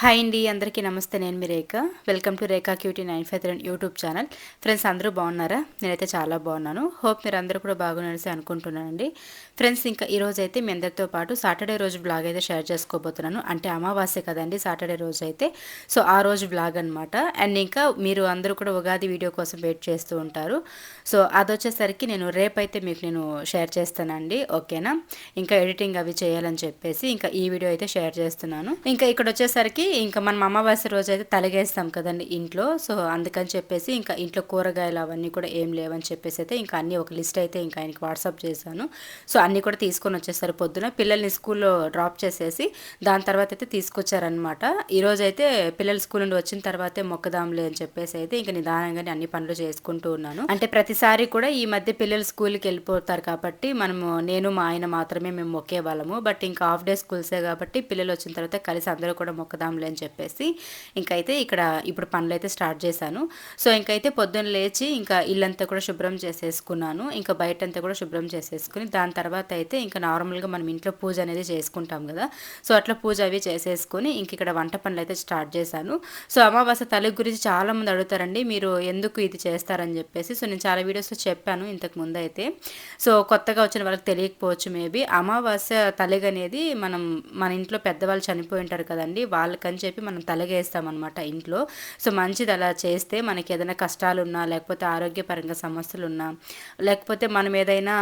Hi అండి అందరికీ నమస్తే. నేను మీ Rekha. Welcome to Rekha cutie nine five three YouTube channel friends అందరూ బాగున్నారా? నేనైతే చాలా బాగున్నాను. హోప్ మీరు అందరూ కూడా బాగున్నారని అనుకుంటున్నానండి. ఫ్రెండ్స్ ఇంకా ఈరోజు అయితే మీ అందరితో పాటు సాటర్డే రోజు బ్లాగ్ అయితే షేర్ చేసుకోబోతున్నాను. అంటే అమావాస్య కదండి సాటర్డే రోజు అయితే. సో ఆ రోజు బ్లాగ్ అనమాట అండ్ ఇంకా మీరు అందరూ కూడా ఉగాది వీడియో కోసం వెయిట్ చేస్తూ ఉంటారు. సో అది వచ్చేసరికి నేను రేపైతే మీకు నేను షేర్ చేస్తానండి. ఓకేనా ఇంకా ఎడిటింగ్ అవి చేయాలని చెప్పేసి ఇంకా ఈ వీడియో అయితే షేర్ చేస్తున్నాను. ఇంకా ఇక్కడ వచ్చేసరికి ఇంకా మనం అమావాస్య రోజు అయితే తలగేస్తాం కదండి ఇంట్లో. సో అందుకని చెప్పేసి ఇంకా ఇంట్లో కూరగాయలు అవన్నీ కూడా ఏం లేవని చెప్పేసి అయితే ఇంకా అన్ని ఒక లిస్ట్ అయితే ఇంకా ఆయనకి వాట్సాప్ చేశాను. సో అన్నీ కూడా తీసుకొని వచ్చేసారు పొద్దున. పిల్లల్ని స్కూల్లో డ్రాప్ చేసేసి దాని తర్వాత అయితే తీసుకొచ్చారనమాట ఈరోజు అయితే పిల్లలు స్కూల్ నుండి వచ్చిన తర్వాతే మొక్కదాంలే అని చెప్పేసి అయితే ఇంకా నిదానంగానే అన్ని పనులు చేసుకుంటూ ఉన్నాను. అంటే ప్రతిసారి కూడా ఈ మధ్య పిల్లలు స్కూల్కి వెళ్ళిపోతారు కాబట్టి మనము నేను మా ఆయన మాత్రమే మేము మొక్కే వాళ్ళము. బట్ ఇంకా హాఫ్ డే స్కూల్సే కాబట్టి పిల్లలు వచ్చిన తర్వాత కలిసి అందరూ కూడా మొక్కదాంలే అని చెప్పేసి ఇంకైతే ఇక్కడ ఇప్పుడు పనులు అయితే స్టార్ట్ చేశాను. సో ఇంకైతే పొద్దున్న లేచి ఇంకా ఇల్లంతా కూడా శుభ్రం చేసేసుకున్నాను. ఇంకా బయట అంతా కూడా శుభ్రం చేసేసుకుని దాని తర్వాత అయితే ఇంకా నార్మల్గా మనం ఇంట్లో పూజ అనేది చేసుకుంటాం కదా. సో అట్లా పూజ అవి చేసేసుకొని ఇంక ఇక్కడ వంట పనులు అయితే స్టార్ట్ చేశాను. సో అమావాస్య తల్లి గురించి చాలామంది అడుగుతారండి మీరు ఎందుకు ఇది చేస్తారని చెప్పేసి. సో నేను చాలా వీడియోస్లో చెప్పాను ఇంతకు ముందు అయితే సో కొత్తగా వచ్చిన వాళ్ళకి తెలియకపోవచ్చు మేబీ. అమావాస్య తలగనేది మనం మన ఇంట్లో పెద్దవాళ్ళు చనిపోయి ఉంటారు కదండి వాళ్ళకి అని చెప్పి మనం తలగేస్తామన్నమాట ఇంట్లో. సో మంచిది అలా చేస్తే మనకి ఏదైనా కష్టాలు ఉన్నా లేకపోతే ఆరోగ్యపరంగా సమస్యలు ఉన్నా లేకపోతే మనం ఏదైనా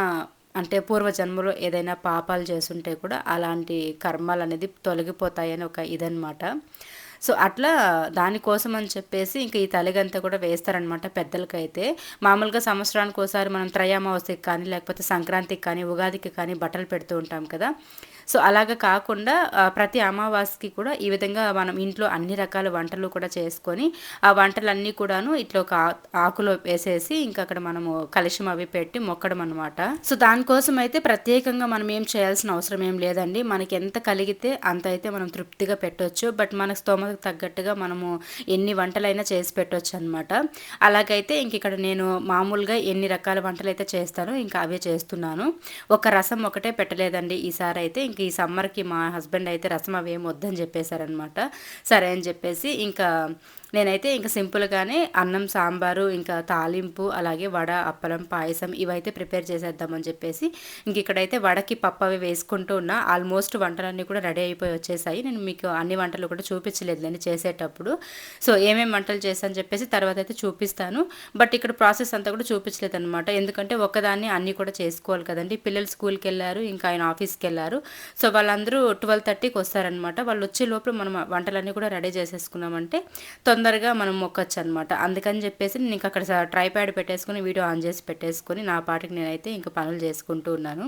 అంటే పూర్వజన్మలో ఏదైనా పాపాలు చేస్తుంటే కూడా అలాంటి కర్మాలు అనేది తొలగిపోతాయని ఒక ఇదనమాట సో అట్లా దానికోసం అని చెప్పేసి ఇంకా ఈ తలగంతా కూడా వేస్తారనమాట పెద్దలకైతే. మామూలుగా సంవత్సరానికి ఒకసారి మనం త్రయామావస్యకి కానీ లేకపోతే సంక్రాంతికి కానీ ఉగాదికి కానీ బట్టలు పెడుతూ ఉంటాం కదా. సో అలాగ కాకుండా ప్రతి అమావాస్యకి కూడా ఈ విధంగా మనం ఇంట్లో అన్ని రకాల వంటలు కూడా చేసుకొని ఆ వంటలన్నీ కూడాను ఇట్లా ఒక ఆకులో వేసేసి ఇంకా అక్కడ మనము కలుషం అవి పెట్టి మొక్కడం అనమాట సో దానికోసం అయితే ప్రత్యేకంగా మనం ఏం చేయాల్సిన అవసరం ఏం లేదండి. మనకి ఎంత కలిగితే అంత అయితే మనం తృప్తిగా పెట్టవచ్చు బట్ మన స్తోమకు తగ్గట్టుగా మనము ఎన్ని వంటలైనా చేసి పెట్టవచ్చు అనమాట అలాగైతే ఇంక ఇక్కడ నేను మామూలుగా ఎన్ని రకాల వంటలు అయితే చేస్తానో ఇంకా అవే చేస్తున్నాను. ఒక రసం ఒకటే పెట్టలేదండి. ఈసారి అయితే ఇంక ఈ సమ్మర్కి మా హస్బెండ్ అయితే రసం అవి ఏం వద్దని చెప్పేశారనమాట సరే అని చెప్పేసి ఇంకా నేనైతే ఇంకా సింపుల్గానే అన్నం సాంబారు ఇంకా తాలింపు అలాగే వడ అప్పలం పాయసం ఇవైతే ప్రిపేర్ చేసేద్దామని చెప్పేసి ఇంక ఇక్కడైతే వడకి పప్పు అవి వేసుకుంటూ ఉన్నా ఆల్మోస్ట్ వంటలన్నీ కూడా రెడీ అయిపోయి వచ్చేసాయి. నేను మీకు అన్ని వంటలు కూడా చూపించలేదు నేను చేసేటప్పుడు. సో ఏమేమి వంటలు చేశాను చెప్పేసి తర్వాత అయితే చూపిస్తాను. బట్ ఇక్కడ ప్రాసెస్ అంతా కూడా చూపించలేదు అనమాట ఎందుకంటే ఒకదాన్ని అన్నీ కూడా చేసుకోవాలి కదండి. పిల్లలు స్కూల్కి వెళ్ళారు ఇంకా ఆయన ఆఫీస్కి వెళ్ళారు సో వాళ్ళందరూ ట్వెల్వ్ థర్టీకి వస్తారనమాట వాళ్ళు వచ్చే లోపల మనం వంటలన్నీ కూడా రెడీ చేసేసుకున్నామంటే తొందర తొందరగా మనం మొక్కచ్చు అనమాట అందుకని చెప్పేసి నేను ఇంకా అక్కడ ట్రై ప్యాడ్ పెట్టేసుకుని వీడియో ఆన్ చేసి పెట్టేసుకొని నా పాటికి నేనైతే ఇంకా పనులు చేసుకుంటూ ఉన్నాను.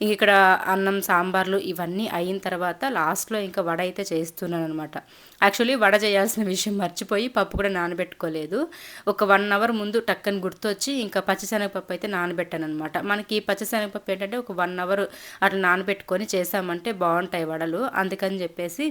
ఇంక ఇక్కడ అన్నం సాంబార్లు ఇవన్నీ అయిన తర్వాత లాస్ట్లో ఇంకా వడ అయితే చేస్తున్నాను అనమాట యాక్చువల్లీ వడ చేయాల్సిన విషయం మర్చిపోయి పప్పు కూడా నానబెట్టుకోలేదు. ఒక వన్ అవర్ ముందు టక్కని గుర్తొచ్చి ఇంకా పచ్చిశనగపప్పు అయితే నానబెట్టాను అనమాట మనకి పచ్చిశనగపప్పు ఏంటంటే ఒక వన్ అవర్ అట్లా నానబెట్టుకొని చేసామంటే బాగుంటాయి వడలు. అందుకని చెప్పేసి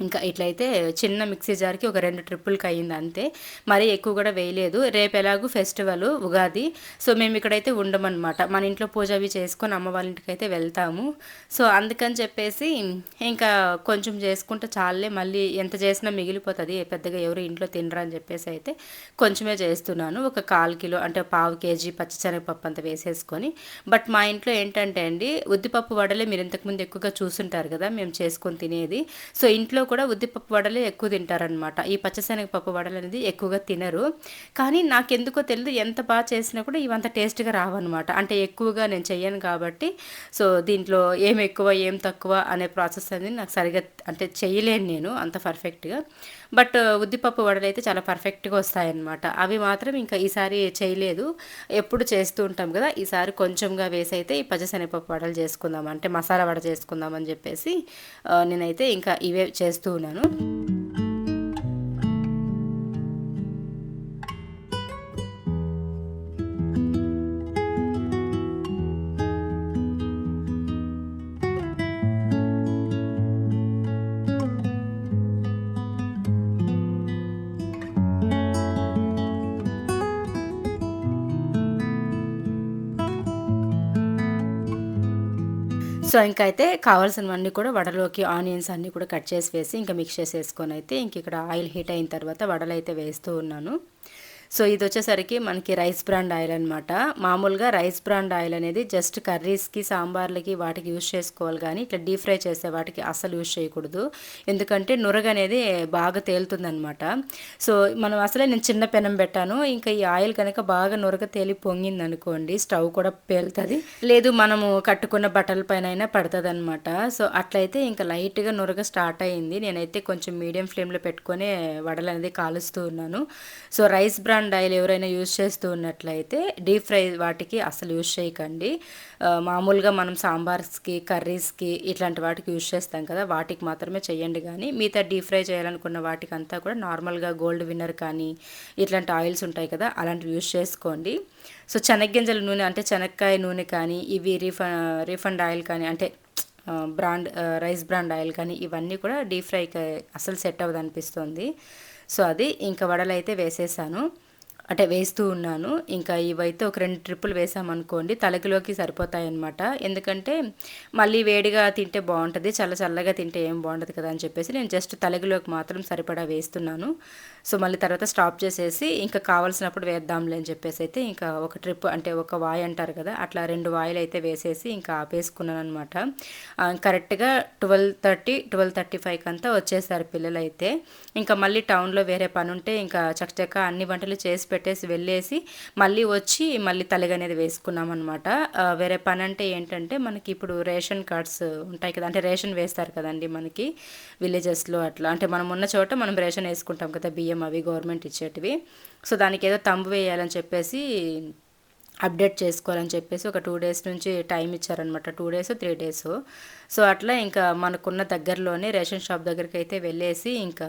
ఇంకా ఇట్లయితే చిన్న మిక్సీ జార్కి ఒక రెండు ట్రిప్పులకి అయ్యింది అంతే. మరీ ఎక్కువ కూడా వేయలేదు. రేపు ఎలాగూ ఫెస్టివల్ ఉగాది. సో మేము ఇక్కడైతే ఉండమన్నమాట. మన ఇంట్లో పూజ అవి చేసుకొని అమ్మ వాళ్ళ ఇంటికి అయితే వెళ్తాము. సో అందుకని చెప్పేసి ఇంకా కొంచెం చేసుకుంటే చాలే మళ్ళీ ఎంత చేసినా మిగిలిపోతుంది. పెద్దగా ఎవరు ఇంట్లో తినరా అని చెప్పేసి అయితే కొంచెమే చేస్తున్నాను. ఒక కాల్ కిలో అంటే పావు కేజీ పచ్చిశనగపప్పు అంత వేసేసుకొని. బట్ మా ఇంట్లో ఏంటంటే అండి ఉద్దిపప్పు వడలే మీరు ఇంతకుముందు ఎక్కువగా చూసుంటారు కదా మేము చేసుకొని తినేది. సో ఇంట్లో కూడా ఉద్దిపప్పు వడలే ఎక్కువ తింటారనమాట ఈ పచ్చశనగపప్పు వడలు అనేది ఎక్కువగా తినరు. కానీ నాకు ఎందుకో తెలియదు ఎంత బాగా చేసినా కూడా ఇవంత టేస్ట్గా రావన్నమాట. అంటే ఎక్కువగా నేను చెయ్యను కాబట్టి. సో దీంట్లో ఏం ఎక్కువ ఏం తక్కువ అనే ప్రాసెస్ అనేది నాకు సరిగ్గా అంటే చేయలేను నేను అంత పర్ఫెక్ట్గా. బట్ ఉద్దిపప్పు వడలు అయితే చాలా పర్ఫెక్ట్గా వస్తాయన్నమాట. అవి మాత్రం ఇంకా ఈసారి చేయలేదు. ఎప్పుడు చేస్తూ ఉంటాం కదా ఈసారి కొంచెంగా వేసి అయితే ఈ పచ్చశనగపప్పు వడలు చేసుకుందాం అంటే మసాలా వడ చేసుకుందాం అని చెప్పేసి నేనైతే ఇంకా ఇవే చేస్తూ ఉన్నాను. సో ఇంకా అయితే కావాల్సినవన్నీ కూడా వడలోకి ఆనియన్స్ అన్నీ కూడా కట్ చేసి వేసి ఇంకా మిక్స్ చేసేసుకొని అయితే ఇంక ఇక్కడ ఆయిల్ హీట్ అయిన తర్వాత వడలు అయితే వేస్తూ ఉన్నాను. సో ఇది వచ్చేసరికి మనకి రైస్ బ్రాండ్ ఆయిల్ అనమాట మామూలుగా రైస్ బ్రాండ్ ఆయిల్ అనేది జస్ట్ కర్రీస్కి సాంబార్లకి వాటికి యూజ్ చేసుకోవాలి కానీ ఇట్లా డీప్ ఫ్రై చేసే వాటికి అసలు యూజ్ చేయకూడదు. ఎందుకంటే నురగ అనేది బాగా తేలుతుందనమాట సో మనం అసలే నేను చిన్న పెనం పెట్టాను. ఇంకా ఈ ఆయిల్ కనుక బాగా నురగ తేలి పొంగింది అనుకోండి స్టవ్ కూడా పేలుతుంది. లేదు మనము కట్టుకున్న బట్టల పైన అయినా పడుతుంది అనమాట సో అట్లయితే ఇంకా లైట్గా నురగ స్టార్ట్ అయింది నేనైతే కొంచెం మీడియం ఫ్లేమ్లో పెట్టుకొని వడలు అనేది కాలుస్తూ ఉన్నాను. So rice brand refined oil ఎవరైనా యూజ్ చేస్తూ ఉన్నట్లయితే డీప్ ఫ్రై వాటికి అసలు యూజ్ చేయకండి. మామూలుగా మనం సాంబార్స్కి కర్రీస్కి ఇట్లాంటి వాటికి యూజ్ చేస్తాం కదా వాటికి మాత్రమే చేయండి కానీ మిగతా డీప్ ఫ్రై చేయాలనుకున్న వాటికి అంతా కూడా నార్మల్గా గోల్డ్ విన్నర్ కానీ ఇట్లాంటి ఆయిల్స్ ఉంటాయి కదా అలాంటివి యూజ్ చేసుకోండి. సో చెనగ్గింజల నూనె అంటే చెనక్కాయ నూనె కానీ ఇవి రిఫండ్ రిఫండ్ ఆయిల్ కానీ అంటే బ్రాండ్ రైస్ బ్రాండ్ ఆయిల్ కానీ ఇవన్నీ కూడా డీప్ ఫ్రైకి అసలు సెట్ అవ్వదు అనిపిస్తుంది. సో అది ఇంకా వడలు అయితే వేసేసాను. అంటే వేస్తూ ఉన్నాను. ఇంకా ఇవైతే ఒక రెండు ట్రిప్పులు వేసామనుకోండి తలకిలోకి సరిపోతాయి అనమాట ఎందుకంటే మళ్ళీ వేడిగా తింటే బాగుంటుంది చల్ల చల్లగా తింటే ఏం బాగుంటుంది కదా అని చెప్పేసి నేను జస్ట్ తలకిలోకి మాత్రం సరిపడా వేస్తున్నాను. సో మళ్ళీ తర్వాత స్టాప్ చేసేసి ఇంకా కావాల్సినప్పుడు వేద్దాంలే అని చెప్పేసి అయితే ఇంకా ఒక ట్రిప్ అంటే ఒక వాయి అంటారు కదా అట్లా రెండు వాయిలు అయితే వేసేసి ఇంకా ఆపేసుకున్నాను అనమాట కరెక్ట్గా ట్వెల్వ్ థర్టీ ట్వెల్వ్ థర్టీ ఫైవ్కి అంతా వచ్చేసారు పిల్లలు అయితే ఇంకా మళ్ళీ టౌన్లో వేరే పని ఉంటే ఇంకా చక్కచక్క అన్ని వంటలు చేసి పెట్టేసి వెళ్ళేసి మళ్ళీ వచ్చి మళ్ళీ తలగనేది వేసుకున్నాం అనమాట వేరే పని అంటే ఏంటంటే మనకి ఇప్పుడు రేషన్ కార్డ్స్ ఉంటాయి కదా అంటే రేషన్ వేస్తారు కదండి మనకి విలేజెస్లో అట్లా. అంటే మనం ఉన్న చోట మనం రేషన్ వేసుకుంటాం కదా బియ్యం అవి గవర్నమెంట్ ఇచ్చేటివి. సో దానికి ఏదో తంబు వేయాలని చెప్పేసి అప్డేట్ చేసుకోవాలని చెప్పేసి ఒక టూ డేస్ నుంచి టైం ఇచ్చారనమాట two days three days. So అట్లా ఇంకా మనకున్న దగ్గరలోనే రేషన్ షాప్ దగ్గరికి అయితే వెళ్ళేసి ఇంకా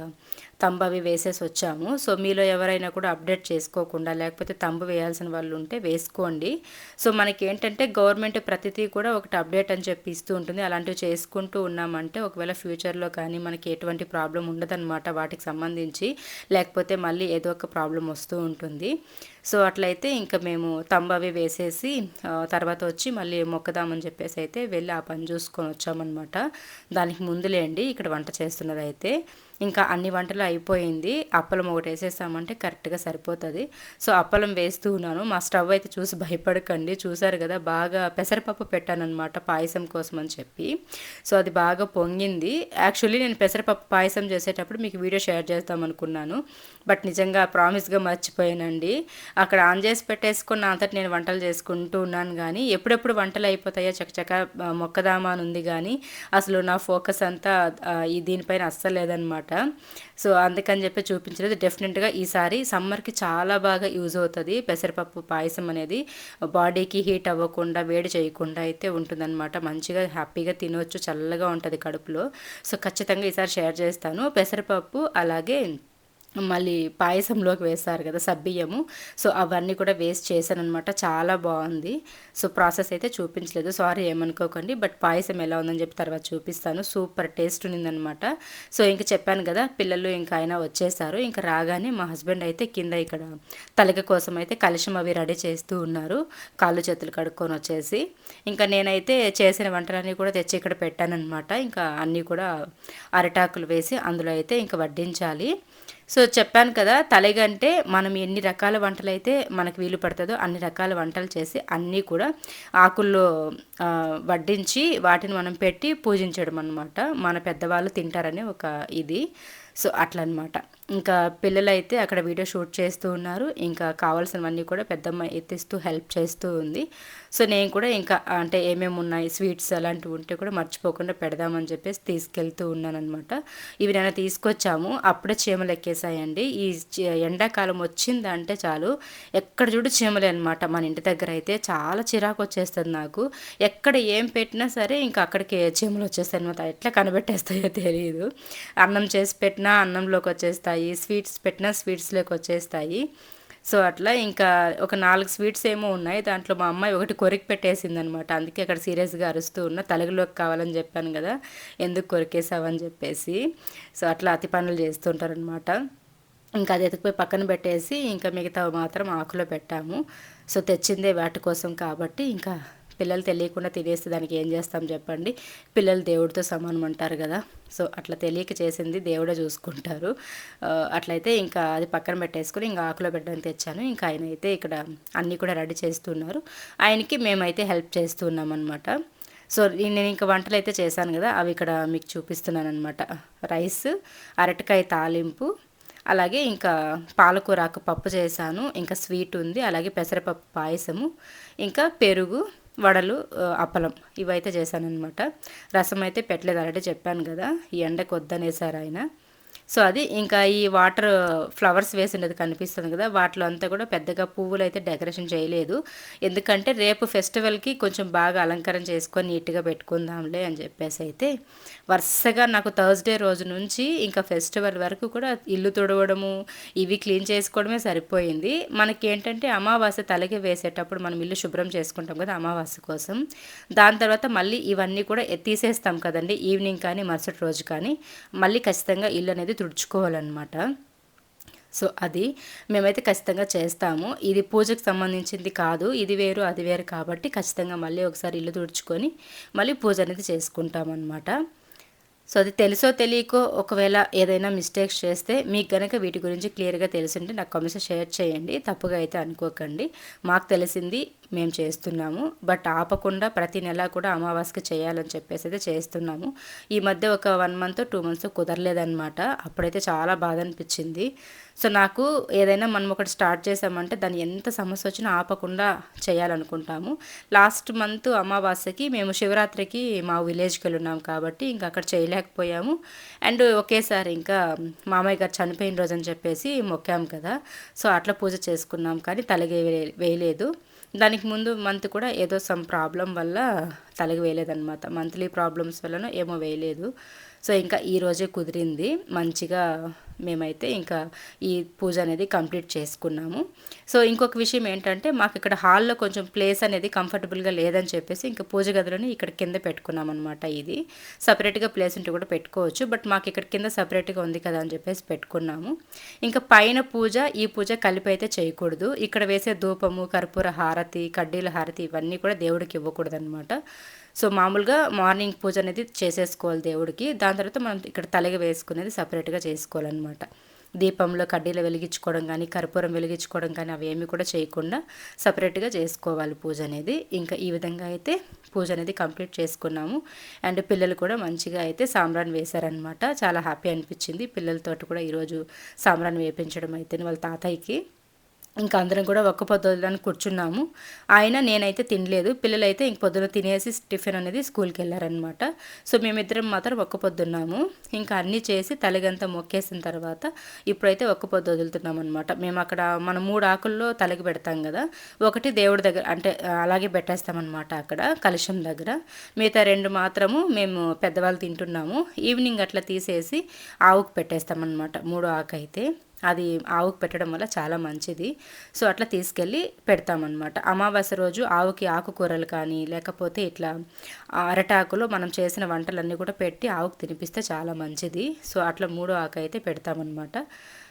తంబు అవి వేసేసి వచ్చాము. సో మీలో ఎవరైనా కూడా అప్డేట్ చేసుకోకుండా లేకపోతే తంబు వేయాల్సిన వాళ్ళు ఉంటే వేసుకోండి. సో మనకి ఏంటంటే గవర్నమెంట్ ప్రతిదీ కూడా ఒకటి అప్డేట్ అని చెప్పి ఇస్తూ ఉంటుంది. అలాంటివి చేసుకుంటూ ఉన్నామంటే ఒకవేళ ఫ్యూచర్లో కానీ మనకి ఎటువంటి ప్రాబ్లం ఉండదన్నమాట వాటికి సంబంధించి. లేకపోతే మళ్ళీ ఏదో ఒక ప్రాబ్లం వస్తూ ఉంటుంది. సో అట్లయితే ఇంకా మేము తంబవి అవి వేసేసి తర్వాత వచ్చి మళ్ళీ మొక్కదామని చెప్పేసి అయితే వెళ్ళి ఆ పని చూసుకొని వచ్చామన్నమాట. దానికి ముందులేండి ఇక్కడ వంట చేస్తున్నది అయితే ఇంకా అన్ని వంటలు అయిపోయింది. అప్పలం ఒకటి వేసేసామంటే కరెక్ట్గా సరిపోతుంది. సో అప్పలం వేస్తూ ఉన్నాను. మా స్టవ్ అయితే చూసి భయపడకండి. చూసారు కదా బాగా పెసరపప్పు పెట్టానమాట పాయసం కోసం అని చెప్పి. సో అది బాగా పొంగింది. యాక్చువల్లీ నేను పెసరపప్పు పాయసం చేసేటప్పుడు మీకు వీడియో షేర్ చేద్దాం అనుకున్నాను. బట్ నిజంగా ప్రామిస్గా మర్చిపోయానండి. అక్కడ ఆన్ చేసి పెట్టేసుకున్న అంతటి నేను వంటలు చేసుకుంటూ ఉన్నాను కానీ ఎప్పుడెప్పుడు వంటలు అయిపోతాయో చకచక మొక్కదామా అని ఉంది కానీ అసలు నా ఫోకస్ అంతా ఈ దీనిపైన అస్సలు లేదనమాట అనమాట సో అందుకని చెప్పి చూపించలేదు. డెఫినెట్గా ఈసారి సమ్మర్కి చాలా బాగా యూజ్ అవుతుంది. పెసరపప్పు పాయసం అనేది బాడీకి హీట్ అవ్వకుండా వేడి చేయకుండా అయితే ఉంటుందన్నమాట. మంచిగా హ్యాపీగా తినవచ్చు చల్లగా ఉంటుంది కడుపులో. సో ఖచ్చితంగా ఈసారి షేర్ చేస్తాను. పెసరపప్పు అలాగే మళ్ళీ పాయసంలోకి వేస్తారు కదా సబ్బియ్యము. సో అవన్నీ కూడా వేస్ట్ చేశాను అనమాట చాలా బాగుంది. సో ప్రాసెస్ అయితే చూపించలేదు. సారీ ఏమనుకోకండి బట్ పాయసం ఎలా ఉందని చెప్పి తర్వాత చూపిస్తాను. సూపర్ టేస్ట్ ఉన్నిందనమాట సో ఇంక చెప్పాను కదా పిల్లలు ఇంకా ఆయన వచ్చేసారు. ఇంకా రాగానే మా హస్బెండ్ అయితే కింద ఇక్కడ తలక కోసం అయితే కలుషం అవి రెడీ చేస్తూ ఉన్నారు. కాళ్ళు చేతులు కడుక్కొని వచ్చేసి. ఇంకా నేనైతే చేసిన వంటలన్నీ కూడా తెచ్చి ఇక్కడ పెట్టానమాట ఇంకా అన్నీ కూడా అరిటాకులు వేసి అందులో అయితే ఇంకా వడ్డించాలి. సో చెప్పాను కదా తలగంటే మనం ఎన్ని రకాల వంటలు అయితే మనకు వీలు పడుతుందో అన్ని రకాల వంటలు చేసి అన్నీ కూడా ఆకుల్లో వడ్డించి వాటిని మనం పెట్టి పూజించడం అనమాట మన పెద్దవాళ్ళు తింటారనే ఒక ఇది. సో అట్లనమాట ఇంకా పిల్లలు అయితే అక్కడ వీడియో షూట్ చేస్తూ ఉన్నారు. ఇంకా కావాల్సినవన్నీ కూడా పెద్దమ్మ ఎత్తిస్తూ హెల్ప్ చేస్తూ ఉంది. సో నేను కూడా ఇంకా అంటే ఏమేమి ఉన్నాయి స్వీట్స్ అలాంటివి ఉంటే కూడా మర్చిపోకుండా పెడదామని చెప్పేసి తీసుకెళ్తూ ఉన్నానమాట ఇవి నేను తీసుకొచ్చాము. అప్పుడే చీమలు ఎక్కేసాయండి ఈ ఎండాకాలం వచ్చిందంటే చాలు. ఎక్కడ చూడు చీమలే అనమాట మన ఇంటి దగ్గర అయితే చాలా చిరాకు వచ్చేస్తుంది నాకు. ఎక్కడ ఏం పెట్టినా సరే ఇంకా అక్కడికి చీమలు వచ్చేస్తాయి అనమాట ఎట్లా కనబెట్టేస్తాయో తెలియదు. అన్నం చేసి పెట్టినా అన్నంలోకి వచ్చేస్తాయి. స్వీట్స్ పెట్టినా స్వీట్స్లోకి వచ్చేస్తాయి. సో అట్లా ఇంకా ఒక నాలుగు స్వీట్స్ ఏమో ఉన్నాయి. దాంట్లో మా అమ్మాయి ఒకటి కొరికి పెట్టేసింది అనమాట అందుకే అక్కడ సీరియస్గా అరుస్తూ ఉన్న తలగలోకి కావాలని చెప్పాను కదా ఎందుకు కొరికేసావని చెప్పేసి. సో అట్లా అతి పనులు చేస్తుంటారనమాట. ఇంకా అది ఎతికిపోయి పక్కన పెట్టేసి ఇంకా మిగతా మాత్రం ఆకులో పెట్టాము. సో తెచ్చిందే వాటి కోసం కాబట్టి ఇంకా పిల్లలు తెలియకుండా తినేస్తే దానికి ఏం చేస్తాం చెప్పండి. పిల్లలు దేవుడితో సమానం అంటారు కదా. సో అట్లా తెలియక చేసింది దేవుడే చూసుకుంటారు. అట్లయితే ఇంకా అది పక్కన పెట్టేసుకుని ఇంకా ఆకులో పెట్టడానికి తెచ్చాను. ఇంకా ఆయన అయితే ఇక్కడ అన్నీ కూడా రెడీ చేస్తున్నారు. ఆయనకి మేమైతే హెల్ప్ చేస్తున్నాం అనమాట సో నేను ఇంకా వంటలు అయితే చేశాను కదా. అవి ఇక్కడ మీకు చూపిస్తున్నాను అనమాట రైస్ అరటికాయ తాలింపు అలాగే ఇంకా పాలకూరాకు పప్పు చేశాను. ఇంకా స్వీట్ ఉంది. అలాగే పెసరపప్పు పాయసము. ఇంకా పెరుగు వడలు అప్పలం ఇవైతే చేశాను అనమాట రసం అయితే పెట్టలేదు ఆల్రెడీ చెప్పాను కదా ఈ ఎండకు వద్దనేసారు ఆయన. సో అది ఇంకా ఈ వాటర్ ఫ్లవర్స్ వేసినది కనిపిస్తుంది కదా వాటిలో అంతా కూడా పెద్దగా పువ్వులు అయితే డెకరేషన్ చేయలేదు. ఎందుకంటే రేపు ఫెస్టివల్కి కొంచెం బాగా అలంకరణ చేసుకొని నీట్గా పెట్టుకుందాంలే అని చెప్పేసి అయితే వరుసగా నాకు థర్స్డే రోజు నుంచి ఇంకా ఫెస్టివల్ వరకు కూడా ఇల్లు తుడవడము ఇవి క్లీన్ చేసుకోవడమే సరిపోయింది. మనకి ఏంటంటే అమావాస్య తలకి వేసేటప్పుడు మనం ఇల్లు శుభ్రం చేసుకుంటాం కదా అమావాస్య కోసం. దాని తర్వాత మళ్ళీ ఇవన్నీ కూడా తీసేస్తాం కదండి ఈవినింగ్ కానీ మరుసటి రోజు కానీ. మళ్ళీ ఖచ్చితంగా ఇల్లు అనేది తుడుచుకోవాలన్నమాట. సో అది మేమైతే ఖచ్చితంగా చేస్తాము. ఇది పూజకు సంబంధించింది కాదు. ఇది వేరు అది వేరు కాబట్టి ఖచ్చితంగా మళ్ళీ ఒకసారి ఇల్లు తుడుచుకొని మళ్ళీ పూజ అనేది చేసుకుంటాం అనమాట సో అది తెలుసో తెలియకో ఒకవేళ ఏదైనా మిస్టేక్స్ చేస్తే మీకు కనుక వీటి గురించి క్లియర్గా తెలిసింటే నాకు కమిషన్ షేర్ చేయండి. తప్పుగా అయితే అనుకోకండి. మాకు తెలిసింది మేము చేస్తున్నాము. బట్ ఆపకుండా ప్రతి నెల కూడా అమావాస్యకి చేయాలని చెప్పేసి అయితే చేస్తున్నాము. ఈ మధ్య ఒక వన్ మంత్ టూ మంత్స్ కుదరలేదన్నమాట. అప్పుడైతే చాలా బాధ అనిపించింది. సో నాకు ఏదైనా మనం ఒకటి స్టార్ట్ చేసామంటే దాన్ని ఎంత సమస్య వచ్చినా ఆపకుండా చేయాలనుకుంటాము. లాస్ట్ మంత్ అమావాస్యకి మేము శివరాత్రికి మా విలేజ్కి వెళ్ళున్నాం కాబట్టి ఇంకా అక్కడ చేయలేకపోయాము. అండ్ ఒకేసారి ఇంకా మామయ్య గారు చనిపోయిన రోజు అని చెప్పేసి మొక్కాము కదా. సో అట్లా పూజ చేసుకున్నాం కానీ తలగే వేయలేదు. దానికి ముందు మంత్ కూడా ఏదో సమ్ ప్రాబ్లం వల్ల తలకి వేయలేదన్నమాట. మంత్లీ ప్రాబ్లమ్స్ వలన ఏమో వేయలేదు. సో ఇంకా ఈరోజే కుదిరింది. మంచిగా మేమైతే ఇంకా ఈ పూజ అనేది కంప్లీట్ చేసుకున్నాము. సో ఇంకొక విషయం ఏంటంటే మాకు ఇక్కడ హాల్లో కొంచెం ప్లేస్ అనేది కంఫర్టబుల్గా లేదని చెప్పేసి ఇంకా పూజ గదిలోనే ఇక్కడ కింద పెట్టుకున్నాం అనమాట ఇది. సపరేట్గా ప్లేస్ ఉంటే కూడా పెట్టుకోవచ్చు బట్ మాకు ఇక్కడ కింద సపరేట్గా ఉంది కదా అని చెప్పేసి పెట్టుకున్నాము. ఇంకా పైన పూజ ఈ పూజ కలిపి అయితే చేయకూడదు. ఇక్కడ వేసే ధూపము కర్పూర హారతి కడ్డీల హారతి ఇవన్నీ కూడా దేవుడికి ఇవ్వకూడదు అనమాట సో మామూలుగా మార్నింగ్ పూజ అనేది చేసేసుకోవాలి దేవుడికి. దాని తర్వాత మనం ఇక్కడ తలగ వేసుకునేది సపరేట్గా చేసుకోవాలన్నమాట. దీపంలో కడ్డీలు వెలిగించుకోవడం కానీ కర్పూరం వెలిగించుకోవడం కానీ అవేమి కూడా చేయకుండా సపరేట్గా చేసుకోవాలి పూజ అనేది. ఇంకా ఈ విధంగా అయితే పూజ అనేది కంప్లీట్ చేసుకున్నాము. అండ్ పిల్లలు కూడా మంచిగా అయితే సాంబ్రాన్ వేశారనమాట చాలా హ్యాపీ అనిపించింది. పిల్లలతోటి కూడా ఈరోజు సాంబ్రాన్ వేపించడం అయితే వాళ్ళ తాతయ్యకి ఇంకా అందరం కూడా ఒక్క పొద్దులని కూర్చున్నాము. ఆయన నేనైతే తినలేదు. పిల్లలైతే ఇంక పొద్దున తినేసి టిఫిన్ అనేది స్కూల్కి వెళ్ళారనమాట సో మేమిద్దరం మాత్రం ఒక్క పొద్దున్నాము. ఇంకా అన్నీ చేసి తలగంతా మొక్కేసిన తర్వాత ఇప్పుడైతే ఒక్క పొద్దు వదులుతున్నాం అనమాట మేము అక్కడ మన మూడు ఆకుల్లో తలకి పెడతాం కదా ఒకటి దేవుడి దగ్గర అంటే అలాగే పెట్టేస్తామన్నమాట అక్కడ కలుషం దగ్గర. మిగతా రెండు మాత్రము మేము పెద్దవాళ్ళు తింటున్నాము. ఈవినింగ్ అట్లా తీసేసి ఆవుకు పెట్టేస్తామన్నమాట మూడు ఆకు అయితే అది ఆవుకు పెట్టడం వల్ల చాలా మంచిది. సో అట్లా తీసుకెళ్ళి పెడతామన్నమాట. అమావాస్య రోజు ఆవుకి ఆకుకూరలు కానీ లేకపోతే ఇట్లా అరటాకులో మనం చేసిన వంటలన్నీ కూడా పెట్టి ఆవుకు తినిపిస్తే చాలా మంచిది. సో అట్లా మూడో ఆకు అయితే పెడతామన్నమాట.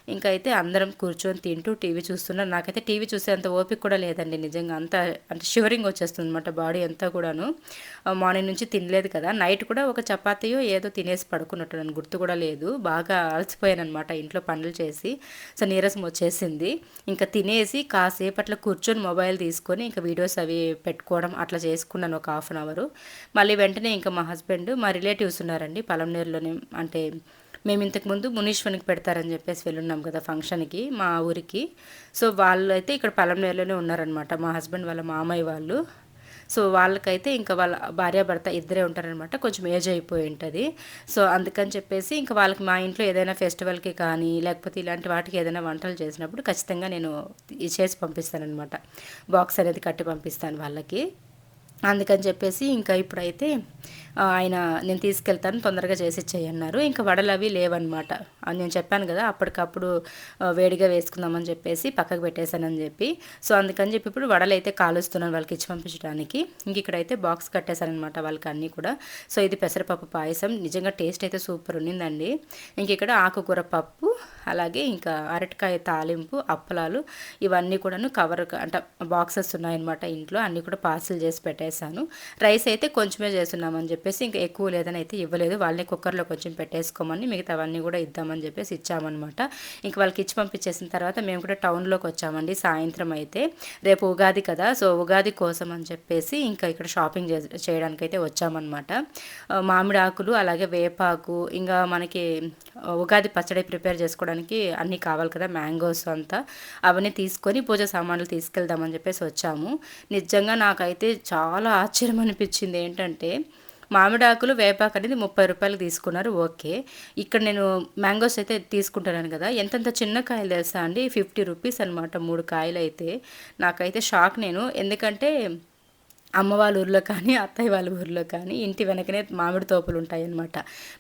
ఇంకా అయితే అందరం కూర్చొని తింటూ టీవీ చూస్తున్నారు. నాకైతే టీవీ చూసేంత ఓపిక కూడా లేదండి నిజంగా. అంత అంటే షివరింగ్ వచ్చేస్తుంది అనమాట బాడీ అంతా కూడాను. మార్నింగ్ నుంచి తినలేదు కదా. నైట్ కూడా ఒక చపాతీయో ఏదో తినేసి పడుకున్నట్టు నన్ను గుర్తు కూడా లేదు. బాగా అలసిపోయాను అనమాట ఇంట్లో పనులు చేసి. సో నీరసం వచ్చేసింది. ఇంకా తినేసి కాసేపట్లో కూర్చొని మొబైల్ తీసుకొని ఇంకా వీడియోస్ అవి పెట్టుకోవడం అట్లా చేసుకున్నాను ఒక హాఫ్ అన్ అవర్. మళ్ళీ వెంటనే ఇంకా మా హస్బెండ్ మా రిలేటివ్స్ ఉన్నారండి పలంనేరులోనే అంటే మేము ఇంతకుముందు మునీశ్వరికి పెడతారని చెప్పేసి వెళ్ళున్నాం కదా ఫంక్షన్కి మా ఊరికి. సో వాళ్ళు అయితే ఇక్కడ పలంనేరులోనే ఉన్నారనమాట మా హస్బెండ్ వాళ్ళ మామయ్య వాళ్ళు. సో వాళ్ళకైతే ఇంకా వాళ్ళ భార్యాభర్త ఇద్దరే ఉంటారనమాట కొంచెం ఏజ్ అయిపోయి ఉంటుంది. సో అందుకని చెప్పేసి ఇంకా వాళ్ళకి మా ఇంట్లో ఏదైనా ఫెస్టివల్కి కానీ లేకపోతే ఇలాంటి వాటికి ఏదైనా వంటలు చేసినప్పుడు ఖచ్చితంగా నేను చేసి పంపిస్తానమాట బాక్స్ అనేది కట్టి పంపిస్తాను వాళ్ళకి. అందుకని చెప్పేసి ఇంకా ఇప్పుడైతే ఆయన నేను తీసుకెళ్తాను తొందరగా చేసి ఇచ్చేయన్నారు ఇంకా వడలు అవి లేవన్నమాట. నేను చెప్పాను కదా అప్పటికప్పుడు వేడిగా వేసుకుందామని చెప్పేసి పక్కకు పెట్టేశానని చెప్పి. సో అందుకని చెప్పి ఇప్పుడు వడలు అయితే కాలుస్తున్నాను వాళ్ళకి ఇచ్చి పంపించడానికి. ఇంక ఇక్కడైతే బాక్స్ కట్టేశానమాట వాళ్ళకి అన్నీ కూడా. సో ఇది పెసరపప్పు పాయసం. నిజంగా టేస్ట్ అయితే సూపర్ ఉన్నిందండి ఇంక ఇక్కడ ఆకుకూర పప్పు అలాగే ఇంకా అరటికాయ తాలింపు అప్పలాలు ఇవన్నీ కూడాను కవర్ అంటే బాక్సెస్ ఉన్నాయన్నమాట ఇంట్లో. అన్నీ కూడా పార్సిల్ చేసి పెట్టేశాను. రైస్ అయితే కొంచెమే చేస్తున్నామని చెప్పి చెప్పేసి ఇంకా ఎక్కువ లేదని అయితే ఇవ్వలేదు. వాళ్ళని కుక్కర్లో కొంచెం పెట్టేసుకోమని మిగతావన్నీ కూడా ఇద్దామని చెప్పేసి ఇచ్చామన్నమాట. ఇంకా వాళ్ళకి ఇచ్చి పంపించేసిన తర్వాత మేము కూడా టౌన్లోకి వచ్చామండి సాయంత్రం అయితే. రేపు ఉగాది కదా సో ఉగాది కోసం అని చెప్పేసి ఇంకా ఇక్కడ షాపింగ్ చేయడానికి అయితే వచ్చామన్నమాట. మామిడి ఆకులు అలాగే వేపాకు ఇంకా మనకి ఉగాది పచ్చడి ప్రిపేర్ చేసుకోవడానికి అన్నీ కావాలి కదా మ్యాంగోస్ అంతా. అవన్నీ తీసుకొని పూజ సామాన్లు తీసుకెళ్దామని చెప్పేసి వచ్చాము. నిజంగా నాకైతే చాలా ఆశ్చర్యం అనిపించింది ఏంటంటే మామిడాకులు వేపాకు అనేది ముప్పై రూపాయలు తీసుకున్నారు. ఓకే. ఇక్కడ నేను మ్యాంగోస్ అయితే తీసుకుంటున్నాను కదా. ఎంతంత చిన్న కాయలు తెలుసా అండి? ఫిఫ్టీ రూపీస్ అనమాట మూడు కాయలు అయితే. నాకైతే షాక్ నేను. ఎందుకంటే అమ్మ వాళ్ళ ఊర్లో కానీ అత్తయ్య వాళ్ళ ఊర్లో కానీ ఇంటి వెనకనే మామిడి తోపులు ఉంటాయన్నమాట.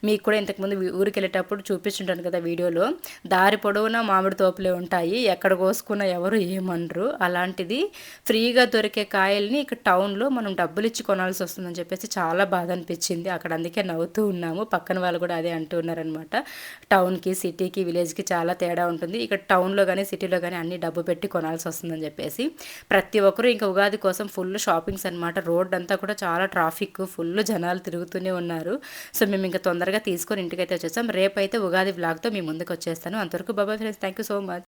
మీకు కూడా ఇంతకుముందు ఊరికి వెళ్ళేటప్పుడు చూపించుంటాను కదా వీడియోలో. దారి పొడవునా మామిడి తోపులే ఉంటాయి ఎక్కడ కోసుకున్నా ఎవరు ఏమనరు. అలాంటిది ఫ్రీగా దొరికే కాయల్ని ఇక్కడ టౌన్లో మనం డబ్బులు ఇచ్చి కొనాల్సి వస్తుందని చెప్పేసి చాలా బాధ అనిపించింది. అక్కడ అందుకే నవ్వుతూ ఉన్నాము. పక్కన వాళ్ళు కూడా అదే అంటూ ఉన్నారనమాట టౌన్కి సిటీకి విలేజ్కి చాలా తేడా ఉంటుంది. ఇక్కడ టౌన్లో కానీ సిటీలో కానీ అన్ని డబ్బు పెట్టి కొనాల్సి వస్తుందని చెప్పేసి. ప్రతి ఒక్కరూ ఇంకా ఉగాది కోసం ఫుల్ షాపింగ్స్ అనమాట అనమాట. రోడ్ అంతా కూడా చాలా ట్రాఫిక్ ఫుల్ జనాలు తిరుగుతూనే ఉన్నారు. సో మేము ఇంకా తొందరగా తీసుకొని ఇంటికైతే వచ్చేస్తాం. రేపైతే ఉగాది బ్లాగ్తో మీ ముందుకు వచ్చేస్తాను అంతవరకు బాబా friends thank you so much